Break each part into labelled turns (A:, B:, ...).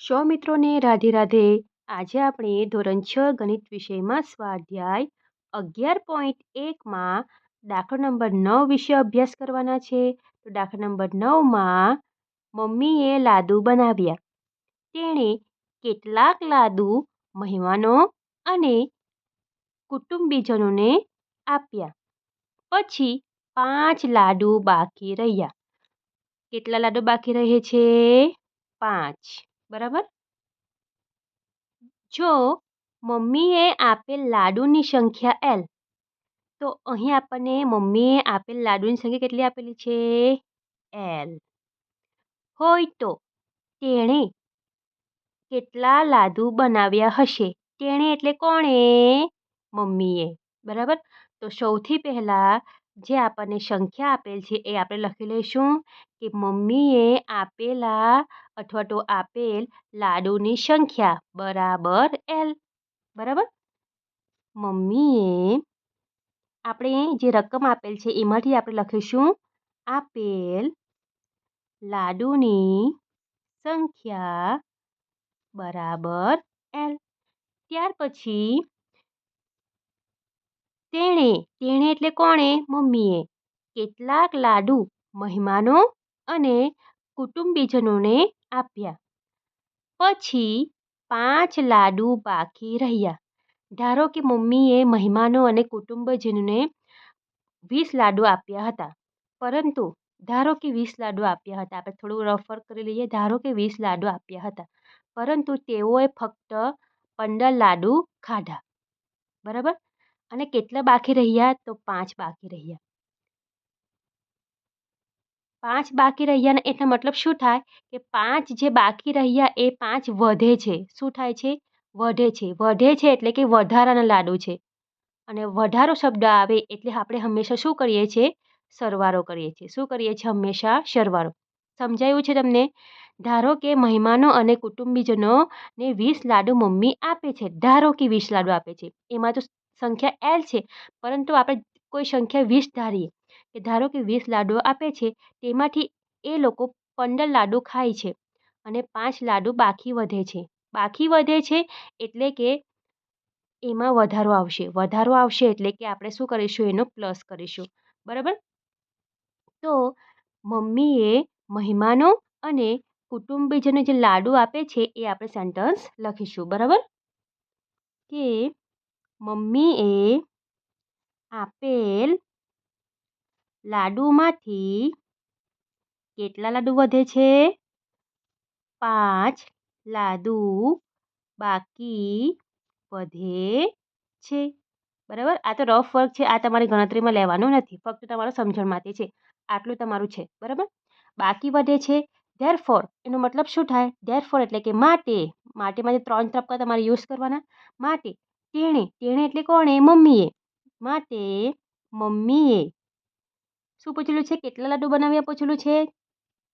A: સૌ મિત્રોને રાધે રાધે. આજે આપણે ધોરણ છ ગણિત વિષયમાં સ્વાધ્યાય અગિયાર પોઈન્ટ એકમાં દાખલો નંબર નવ વિશે અભ્યાસ કરવાના છે. તો દાખલા નંબર નવમાં મમ્મીએ લાદુ બનાવ્યા. તેણે કેટલાક લાદુ મહેમાનો અને કુટુંબીજનોને આપ્યા. પછી પાંચ લાડુ બાકી રહ્યા. કેટલા લાડુ બાકી રહે છે? પાંચ. બરાબર? જો મમ્મીએ આપેલ લાડુની સંખ્યા એલ તો અહીં આપણને મમ્મીએ આપેલ લાડુની સંખ્યા કેટલી આપેલી છે? એલ હોય તો તેણે કેટલા લાડુ બનાવ્યા હશે? તેણે એટલે કોણે? મમ્મીએ. બરાબર? તો સૌથી પહેલાં જે આપણને સંખ્યા આપેલ છે એ આપણે લખી લઈશું કે મમ્મીએ આપેલા અથવા તો આપેલ લાડુની સંખ્યા બરાબર એલ બરાબર? મમ્મીએ આપણે જે રકમ આપેલ છે એમાંથી આપણે લખીશું આપેલ લાડુની સંખ્યા બરાબર એલ ત્યાર પછી તેણે તેણે એટલે કોણે? મમ્મીએ. કેટલાક લાડુ મહેમાનો અને કુટુંબીજનોને આપ્યા. પછી પાંચ લાડુ બાકી રહ્યા. ધારો કે મમ્મીએ મહેમાનો અને કુટુંબજનોને વીસ લાડુ આપ્યા હતા. પરંતુ ધારો કે વીસ લાડુ આપ્યા હતા. આપણે થોડું રફર કરી લઈએ. ધારો કે વીસ લાડુ આપ્યા હતા. પરંતુ તેઓએ ફક્ત પંદર લાડુ ખાધા. બરાબર? અને કેટલા બાકી રહ્યા? તો પાંચ બાકી રહ્યા. પાંચ બાકી રહ્યા એનો મતલબ શું થાય? કે પાંચ જે બાકી રહ્યા એ પાંચ વધે છે. શું થાય છે? વધે છે. વધે છે એટલે કે વધારાના લાડુ છે. અને વધારો શબ્દ આવે એટલે આપણે હંમેશા શું કરીએ છીએ? સરવારો કરીએ છીએ. શું કરીએ છીએ? હંમેશા સરવારો. સમજાયું છે તમને? ધારો કે મહેમાનો અને કુટુંબીજનોને વીસ લાડુ મમ્મી આપે છે. ધારો કે વીસ લાડુ આપે છે. એમાં તો સંખ્યા એલ છે. પરંતુ આપણે કોઈ સંખ્યા વીસ ધારીએ કે ધારો કે વીસ લાડુ આપે છે, તેમાંથી એ લોકો પંદર લાડુ ખાય છે અને પાંચ લાડુ બાકી વધે છે. બાકી વધે છે એટલે કે એમાં વધારો આવશે. વધારો આવશે એટલે કે આપણે શું કરીશું? એનો પ્લસ કરીશું. બરાબર? તો મમ્મીએ મહેમાનો અને કુટુંબીજનો જે લાડુ આપે છે, એ આપણે સેન્ટન્સ લખીશું. બરાબર? કે મમ્મીએ આપેલ લાડુમાંથી કેટલા લાડુ વધે છે? પાંચ લાડુ બાકી વધે છે. બરાબર? આ તો રફ વર્ક છે. આ તમારી ગણતરીમાં લેવાનું નથી. ફક્ત તમારો સમજણ માટે છે. આટલું તમારું છે. બરાબર? બાકી વધે છે. ધેર ફોર એનો મતલબ શું થાય? ધેર ફોર એટલે કે માટે. માટેમાંથી ત્રણ તબક્કા તમારે યુઝ કરવાના. માટે તેણે તેણે એટલે કોણે? મમ્મીએ. માટે મમ્મીએ. શું પૂછેલું છે? કેટલા લાડુ બનાવ્યા પૂછેલું છે?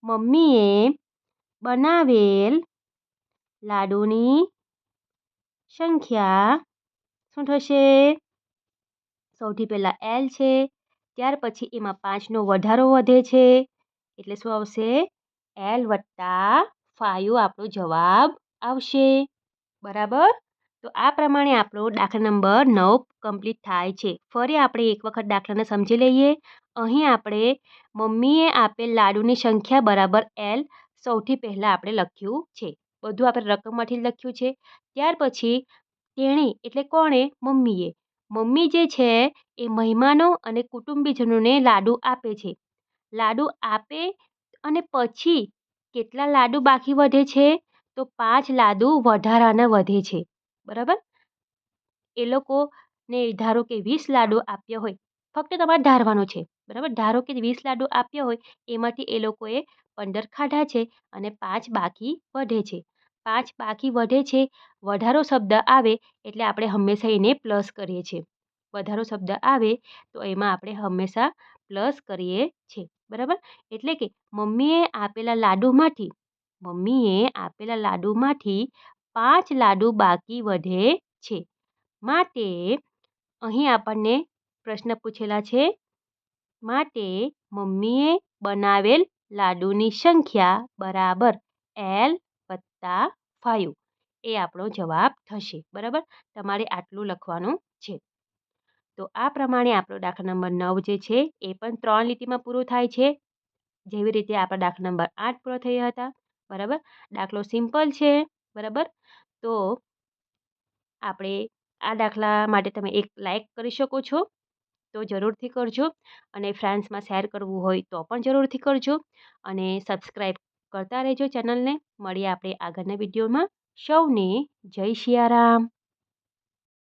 A: મમ્મીએ બનાવેલ લાડુની સંખ્યા શું થશે? સૌથી પહેલાં એલ છે, ત્યાર પછી એમાં પાંચનો વધારો વધે છે. એટલે શું આવશે? એલ વત્તા ફાઇવ આપણો જવાબ આવશે. બરાબર? તો આ પ્રમાણે આપણો દાખલા નંબર નવ કમ્પ્લીટ થાય છે. ફરી આપણે એક વખત દાખલાને સમજી લઈએ. અહીં આપણે મમ્મીએ આપેલ લાડુની સંખ્યા બરાબર એલ સૌથી પહેલાં આપણે લખ્યું છે. બધું આપણે રકમમાંથી લખ્યું છે. ત્યાર પછી તેણે એટલે કોણે? મમ્મીએ. મમ્મી જે છે એ મહેમાનો અને કુટુંબીજનોને લાડુ આપે છે. લાડુ આપે અને પછી કેટલા લાડુ બાકી વધે છે? તો પાંચ લાડુ વધારાના વધે છે. બરાબર? એ લોકોને ધારો કે વીસ લાડુ આપ્યા હોય, ફક્ત તમારે ધારવાનો છે, બરાબર? ધારો કે વીસ લાડુ આપ્યા હોય, એમાંથી એ લોકોએ પંદર ખાધા છે અને પાંચ બાકી વધે છે. પાંચ બાકી વધે છે, વધારો શબ્દ આવે એટલે આપણે હંમેશા એને પ્લસ કરીએ છીએ. વધારો શબ્દ આવે તો એમાં આપણે હંમેશા પ્લસ કરીએ છીએ, બરાબર? એટલે કે મમ્મીએ આપેલા લાડુમાંથી, મમ્મીએ આપેલા લાડુમાંથી પાંચ લાડુ બાકી વધે છે. માટે અહીં આપણને પ્રશ્ન પૂછેલા છે, માટે મમ્મીએ બનાવેલ લાડુની સંખ્યા બરાબર એલ વત્તા ફાઇવ એ આપણો જવાબ થશે. બરાબર? તમારે આટલું લખવાનું છે. તો આ પ્રમાણે આપણો દાખલા નંબર નવ જે છે, એ પણ ત્રણ લીટીમાં પૂરો થાય છે. જેવી રીતે આપણા દાખલા નંબર આઠ પૂરો થયા હતા. બરાબર? દાખલો સિમ્પલ છે. બરાબર? તો આપણે આ દાખલા માટે તમે એક લાઇક કરી શકો છો. તો જરૂરથી કરજો અને ફ્રેન્ડ્સમાં શેર કરવું હોય તો પણ જરૂરથી કરજો. અને સબસ્ક્રાઈબ કરતા રહેજો ચેનલને મળીએ આપણે આગળના વિડીયોમાં સૌને જય સિયારામ